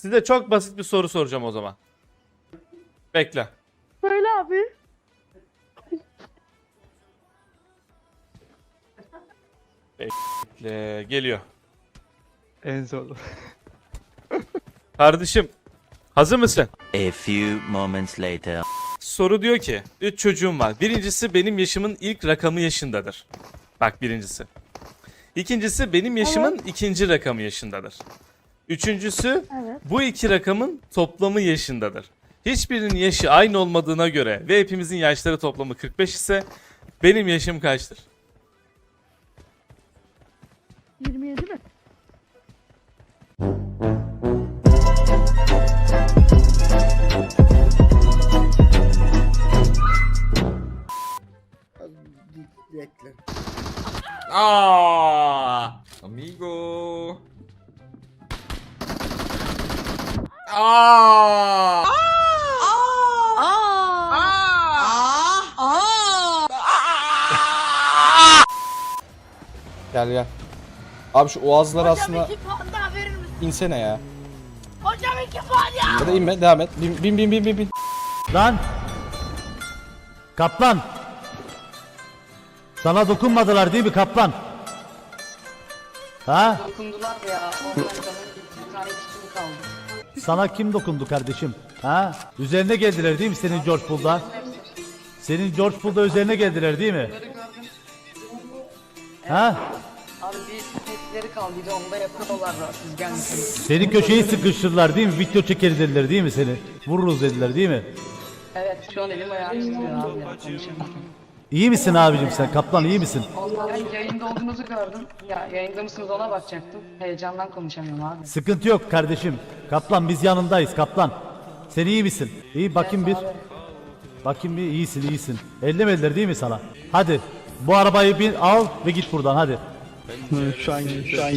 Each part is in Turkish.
Size çok basit bir soru soracağım o zaman. Bekle. Söyle abi. Bekle. Geliyor. En zor. Kardeşim hazır mısın? A few moments later. Soru diyor ki 3 çocuğum var. Birincisi benim yaşımın ilk rakamı yaşındadır. Bak birincisi. İkincisi benim yaşımın ikinci rakamı yaşındadır. Üçüncüsü Evet. bu iki rakamın toplamı yaşındadır. Hiçbirinin yaşı aynı olmadığına göre ve hepimizin yaşları toplamı 45 ise benim yaşım kaçtır? 27 mi? Bekle. Ah, amigo. Ah. Gel gel. Abi şu oğazlar aslında İki puan daha verir misin? insene ya. Hocam iki puan ya. Ya da inme devam et. Bin bin bin bin bin. bin. Lan! Kaplan! Sana dokunmadılar değil mi kaplan? Ha? Dokundular ya. Ondan sonra bir tane kişi kaldı. Sana kim dokundu kardeşim? Ha? Üzerine geldiler değil mi senin George Pool'da? Senin George Pool'da üzerine geldiler değil mi? Ha? Abi bir tepkileri kaldıydı. Onu da yapıyorlar da siz gelmişsiniz. Seni köşeyi sıkıştırdılar değil mi? Video çekeriz dediler değil mi seni? Vururuz dediler değil mi? Evet şu an elim ayağım titriyor abi konuşamıyorum. İyi misin abicim sen? Kaplan iyi misin? Ben yayında olduğunuzu gördüm. Ya yayında mısınız ona bakacaktım. Heyecandan konuşamıyorum abi. Sıkıntı yok kardeşim. Kaplan biz yanındayız kaplan. Sen iyi misin? İyi bakayım bir. Bakayım bir iyisin iyisin. Ellemediler değil mi sana? Hadi bu arabayı bir al ve git buradan hadi. Şu an şu an.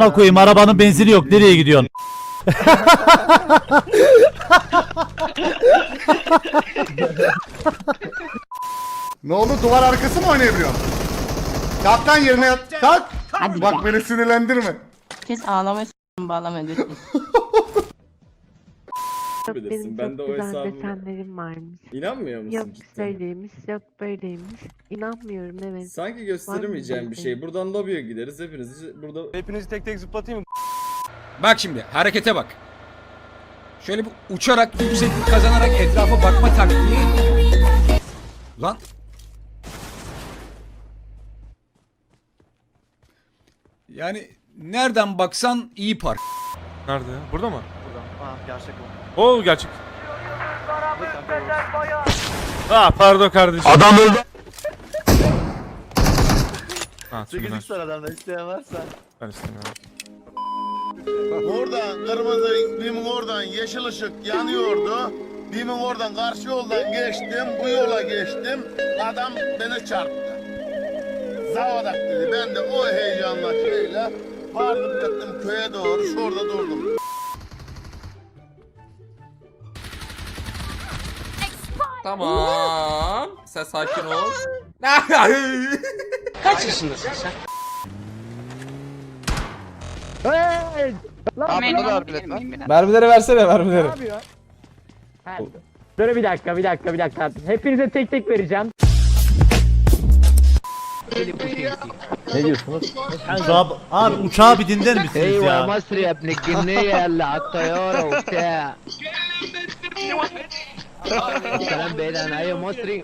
Buna koyayım arabanın benzini yok nereye gidiyorsun? Ne oldu duvar arkası mı oynayabiliyorsun? Kalk lan yerine yat. Kalk. Bak beni sinirlendirme. Kes ağlama s***ım bağlama ödürsün. Bilirsin, Benim ben çok de o güzel hesabımı- desenlerim varmış. İnanmıyor musun Yok cidden? şöyleymiş, yok böyleymiş. İnanmıyorum evet. Sanki gösteremeyeceğim bir şey. Buradan lobiye gideriz hepiniz burada Hepinizi tek tek zıplatayım mı? Bak şimdi harekete bak. Şöyle bir uçarak yükseklik kazanarak etrafa bakma taktiği. Lan. Yani nereden baksan iyi park. Nerede? Burada mı? Burada. Aa gerçek o. Oo gerçek. Aa pardon kardeşim. Adam öldü. Ha, tümüne. sıradan isteyen varsa. Ben istemiyorum. Oradan kırmızı bimin oradan yeşil ışık yanıyordu. Bimin oradan karşı yoldan geçtim. Bu yola geçtim. Adam beni çarptı. Zavadak dedi. Ben de o heyecanla şeyle vardım gittim köye doğru. Şurada durdum. Tamam. Sen sakin ol. Kaç yaşındasın sen? Mermileri versene mermileri. Dur bir dakika bir dakika bir dakika. Hepinize tek tek vereceğim. Uçağı, abi uçağı bir dinler misiniz ya? مصري يا ابن الجنية اللي على الطيارة وبتاع الكلام بعيد عن أي مصري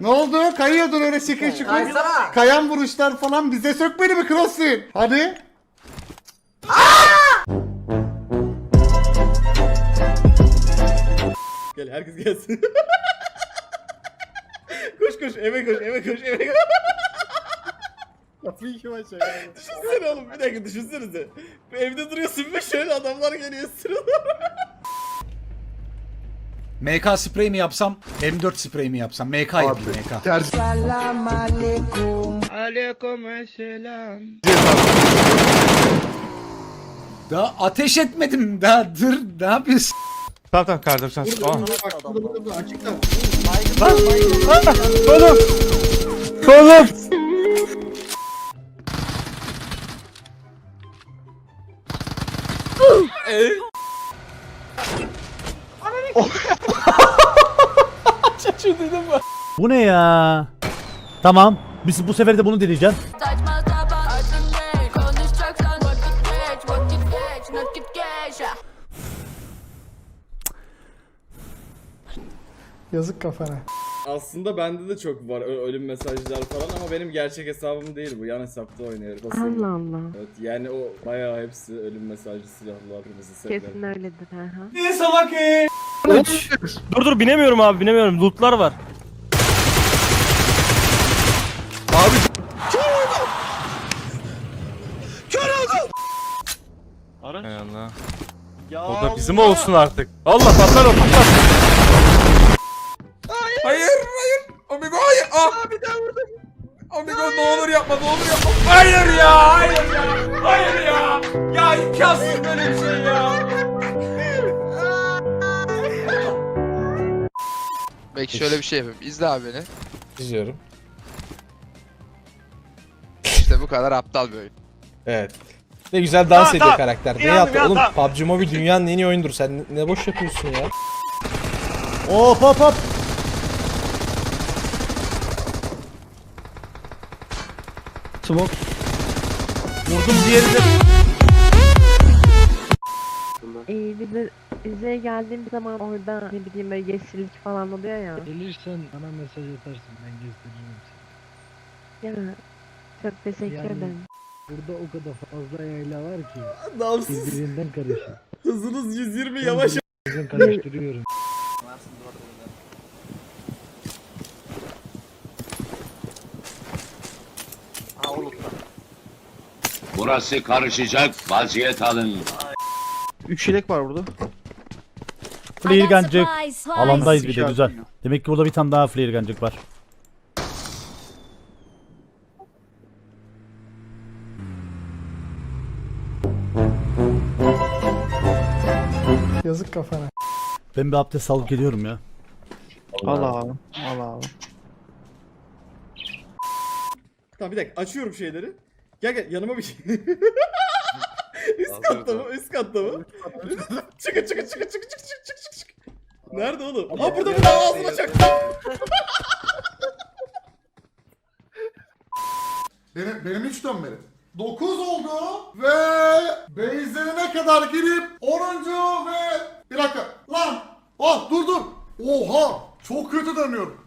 Ne oldu? Kayıyordun öyle şıkır şıkır. Kayan vuruşlar falan bize sökmedi mi Crossfit? Hadi. Gel herkes gelsin. koş koş eve koş eve koş eve koş. Kapıyı kim açacak? Düşünsene oğlum bir dakika düşünsenize. Evde duruyorsun ve şöyle adamlar geliyor sırada. MK sprey mi yapsam, M4 sprey mi yapsam? MK yapayım MK. Daha ateş etmedim daha dur ne yapıyorsun? Tamam tamam kardeşim sen. Burada Aa. burada bak burada burada, burada açıkta. Lan! Lan! Kolum! Kolum! Çocuğu dedim ben. Bu ne ya? Tamam. Biz bu sefer de bunu deneyeceğiz. Saçma sapan artık değil Konuşacaksan vakit geç Vakit geç Nakit geç ya. Yazık kafana. Aslında bende de çok var ö- ölüm mesajlar falan ama benim gerçek hesabım değil bu. Yan hesapta oynuyorum. Basıyorum. Allah Allah. Evet yani o bayağı hepsi ölüm mesajlı silahlar kırmızı setler. Kesin öyledir ha. Dur dur binemiyorum abi binemiyorum. Lootlar var. Araç. Hay Allah. Ya O da bizim olsun artık. Allah patlar o patlar. Hayır hayır. Amigo hayır. Ah. bir daha vurdum. Amigo ne olur yapma ne olur yapma. Hayır ya hayır ya. Hayır ya. Ya imkansız böyle bir şey ya. Belki şöyle bir şey yapayım. İzle abi beni. İzliyorum. İşte bu kadar aptal bir oyun. Evet. Ne güzel dans ediyor karakter. Ne yaptı oğlum? PUBG Mobile dünyanın en iyi oyundur. Sen ne boş yapıyorsun ya? Hop hop hop. Smoke. Vurdum diğeri de. Ee, bir de Rize'ye geldiğim zaman orada ne bileyim böyle yeşillik falan oluyor ya. Gelirsen bana mesaj atarsın ben gösteririm Ya çok teşekkür Yani- ederim. Burada o kadar fazla yayla var ki Damsız. birbirinden karışır. Hızınız 120 yavaş. Ben karıştırıyorum. Burası karışacak vaziyet alın. 3 yelek var burada. Flare gancık. Alandayız bir de güzel. Demek ki burada bir tane daha flare gancık var. Yazık kafana. Ben bir abdest alıp geliyorum ya. Al abi. Al abi. Tamam bir dakika açıyorum şeyleri. Gel gel yanıma bir şey. üst katta mı? Üst katta mı? çıkın çıkın çıkın çıkın çıkın çıkın çıkın çıkın. Nerede oğlum? Aa burada burada ağzıma çaktı. Benim, benim hiç dönmedi. 9 oldu ve base'lerine kadar girip 10. ve bir dakika lan ah dur dur oha çok kötü dönüyorum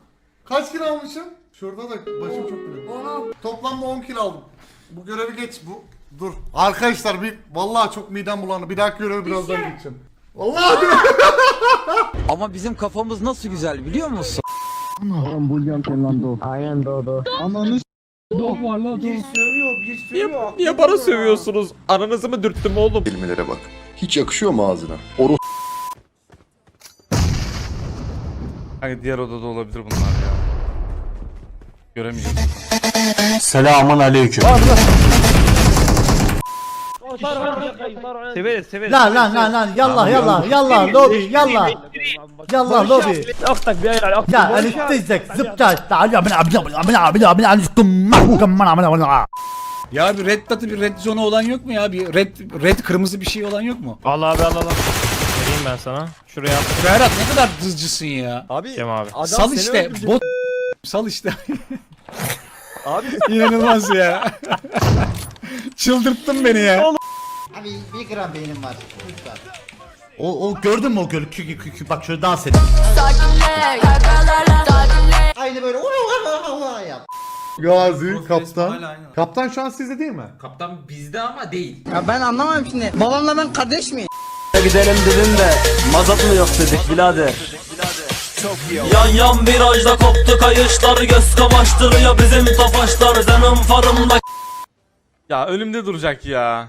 kaç kilo almışım şurada da başım çok dönüyor toplamda 10 kilo aldım bu görevi geç bu. Dur. Arkadaşlar bir vallahi çok midem bulandı. Bir dahaki görevi birazdan geçeceğim vallahi Ama bizim kafamız nasıl güzel biliyor musun? Niye bana sövüyorsunuz? Ananızı mı dürttüm oğlum? Kelimelere bak. Hiç yakışıyor mu ağzına? Oros Hani diğer odada olabilir bunlar ya. Göremeyeceğim. Severiz severiz. Lan lan lan lan yallah yallah yallah lobi yallah. Yallah lobi. Aktak bir ayar. Ya elifteysek zıpça. Ya ben abi abi abi abi abi Ya bir red dot'ı bir red zone olan yok mu ya? Bir red red kırmızı bir şey olan yok mu? Al abi al. al. Vereyim ben sana. Şuraya at. Ferhat ne kadar dızcısın ya. Abi. Cem abi. Sal işte bot sal işte. Abi inanılmaz ya. Çıldırttın beni ya. Abi bir gram beynim var. Lütfen. O, o gördün mü o göl? Kü, kü, kü, bak şöyle dans edin. Sakinle kakalarla sakinle. Aynı böyle yap. Gazi kaptan kaptan şu an sizde değil mi? Kaptan bizde ama değil. Ya ben anlamam şimdi. Babamla ben kardeş miyim? Gidelim dedim de mazot mu yok dedik birader. Yan yan virajda koptu kayışlar Göz kamaştırıyor bizim tofaşlar. Zenim farımda Ya ölümde duracak ya.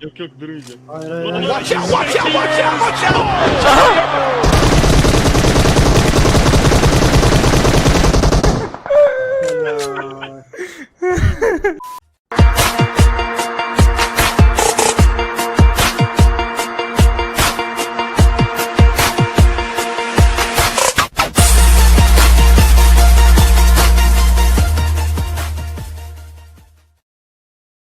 Yok yok durmayacak Hayır hayır hayır. Watch out watch out watch out watch out Yeah.